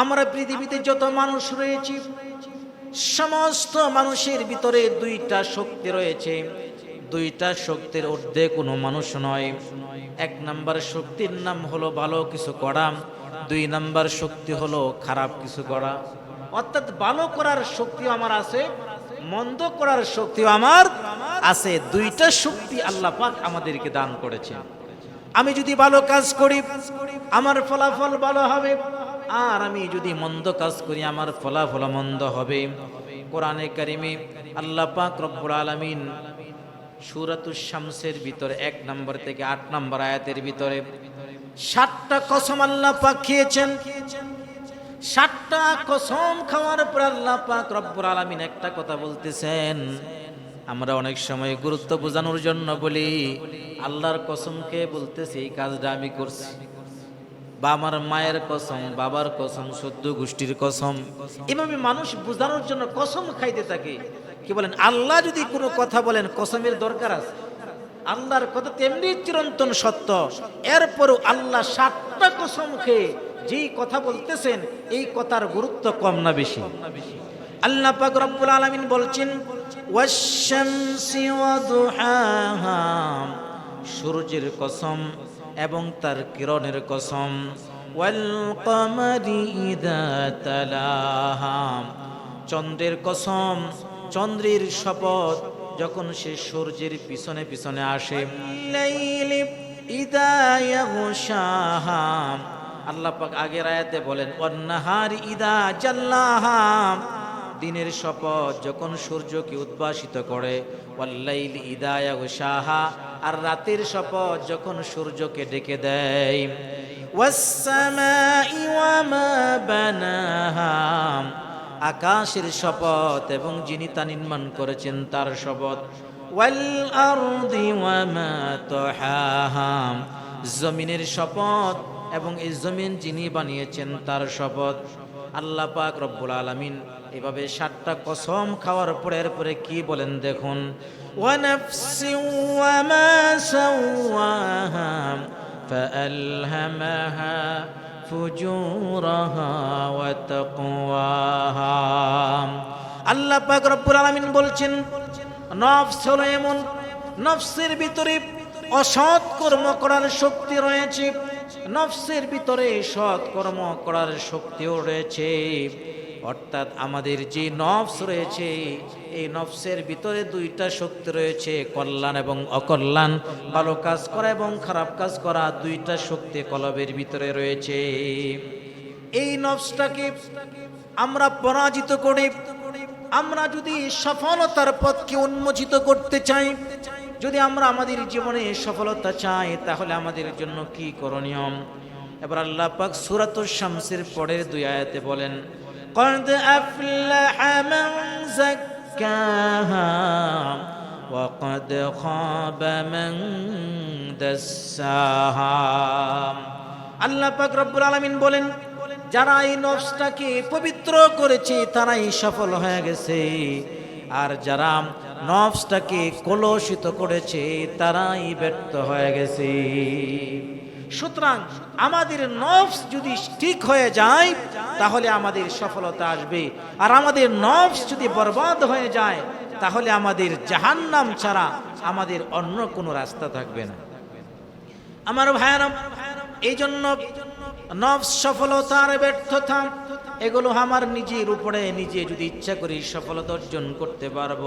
আমরা পৃথিবীতে যত মানুষ রয়েছি, সমস্ত মানুষের ভিতরে দুইটা শক্তি রয়েছে। দুইটা শক্তির ঊর্ধ্বে কোনো মানুষ নয়। এক নাম্বার শক্তির নাম হলো ভালো কিছু করা, দুই নাম্বার শক্তি হলো খারাপ কিছু করা। অর্থাৎ ভালো করার শক্তিও আমার আছে, মন্দ করার শক্তিও আমার আছে। দুইটা শক্তি আল্লাহ পাক আমাদেরকে দান করেছে আমি যদি ভালো কাজ করি, আমার ফলাফল ভালো হবে। আর আমি যদি মন্দ কাজ করি, আমার ফলাফল মন্দ হবে। কোরআনে কারিমে আল্লাহ পাক রব্বুল আলামিন সুরাতুস শামসের ভিতরে এক নম্বর থেকে আট নম্বর আয়াতের ভিতরে সাতটা কসম আল্লাহ পাক খেয়েছেন। সাতটা কসম খাওয়ার পর আল্লাহ পাক রব্বুল আলামিন একটা কথা বলতেছেন। আমরা অনেক সময় গুরুত্ব বোঝানোর জন্য বলি, আল্লাহর কসমকে বলতেছি, এই কাজটা আমি করছি। বা আমার মায়ের কসম, বাবার কসম, সদ্য গোষ্ঠীর কসম। এভাবে মানুষ বোঝানোর জন্য কসম খাইতে থাকে। কি বলেন? আল্লাহ যদি কোনো কথা বলেন, কসমের দরকার আছে। আল্লাহর কথা তেমনি চিরন্তন সত্য। এরপরও আল্লাহ সাতটা কসম খেয়ে যেই কথা বলতেছেন, এই কথার গুরুত্ব কম না বেশি। আল্লাহ পাক রব্বুল আলামিন বলছেন, ওয়াশ-শামসি ওয়া দুহাহা। সূর্যের কসম এবং তার কিরণের কসম। চন্দ্রের কসম চন্দ্রের শপথ যখন সে সূর্যের পিছনে পিছনে আসে। আল্লাহ পাক আগের আয়াতে বলেন অন্নাহার ইদা জাল্লাহা। দিনের শপথ যখন সূর্যকে উদ্ভাসিত করে, ওয়াল্লাইল ইদায়া সাহা আর রাতের শপথ যখন সূর্যকে ডেকে দেয় আকাশের শপথ এবং যিনি তা নির্মাণ করেছেন তার শপথ জমিনের শপথ এবং এই জমিন যিনি বানিয়েছেন তার শপথ। আল্লাহ পাক রব্বুল আলামিন এভাবে সাতটা কসম খাওয়ার পরে এরপরে কি বলেন দেখুন ওয়ানাফসি ওয়ামা সাওয়াহা فألهمها فجورها وتقواها আল্লাহ পাক রব্বুল আলামিন বলছেন নফস হলো এমন নফসের ভিতরে অসৎ কর্ম করার শক্তি রয়েছে, নফসের ভিতরে সৎ কর্ম করার শক্তিও রয়েছে। অর্থাৎ আমাদের যে নফস রয়েছে, এই নফসের ভিতরে দুইটা শক্তি রয়েছে, কল্যাণ এবং অকল্যাণ। ভালো কাজ করা এবং খারাপ কাজ করা দুইটা শক্তি কলবের ভিতরে রয়েছে। এই নফসটাকে আমরা পরাজিত করে, আমরা যদি সফলতার পথকে উন্মোচিত করতে চাই যদি আমরা আমাদের জীবনে সফলতা চাই তাহলে আমাদের জন্য কি করণীয় এবার আল্লাহ পাক সূরাতুশ শামসের পরের দুই আয়াতে বলেন قد أفلح من زكاها وقد خاب من دساها আল্লাহ পাক রব্বুল আলামিন বলেন যারা এই নফসটাকে পবিত্র করেছে তারাই সফল হয়ে গেছে আর যারা নফসটাকে কলুষিত করেছে, তারাই ব্যর্থ হয়ে গেছে। সুতরাং আমাদের নফস যদি ঠিক হয়ে যায়, তাহলে আমাদের সফলতা আসবে। আর আমাদের নফস যদি বরবাদ হয়ে যায়, তাহলে আমাদের জাহান্নাম ছাড়া আমাদের অন্য কোনো রাস্তা থাকবে না। আমার ভাইয়ারাম এই জন্য নফস সফলতার ব্যর্থতা, এগুলো আমার নিজের উপরে নিজে যদি ইচ্ছা করি সফলতা অর্জন করতে পারব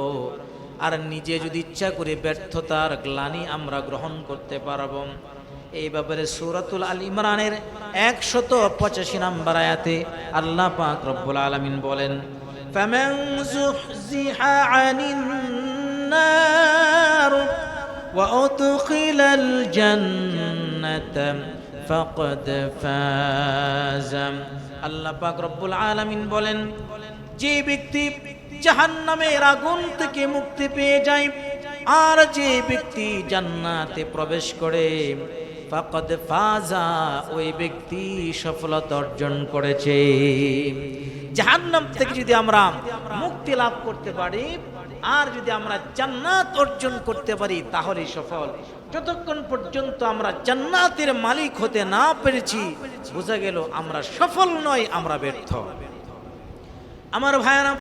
আর নিজে যদি ইচ্ছা করি ব্যর্থতার গ্লানি আমরা গ্রহণ করতে পারবো এই ব্যাপারে সুরাতুল আল ইমরানের একশত পঁচাশি নাম্বার আয়াতে আল্লাহ পাক রব্বুল আলমিন বলেন فمن زحزح عن النار وأدخل الجنة فقد فاز আল্লাহ পাক রব্বুল আলামিন বলেন যে ব্যক্তি জাহান্নামের আগুন থেকে মুক্তি পেয়ে যায়। আর যে ব্যক্তি জান্নাতে প্রবেশ করে, ফাকদ ফাজা ওই ব্যক্তি সফলতা অর্জন করেছে। জাহান্নাম থেকে যদি আমরা মুক্তি লাভ করতে পারি, আর যদি আমরা জান্নাত অর্জন করতে পারি তাহলেই সফল। যতক্ষণ পর্যন্ত আমরা জান্নাতের মালিক হতে না পেরেছি, বোঝা গেল আমরা সফল নয়, আমরা ব্যর্থ। আমার ভাইয়ারা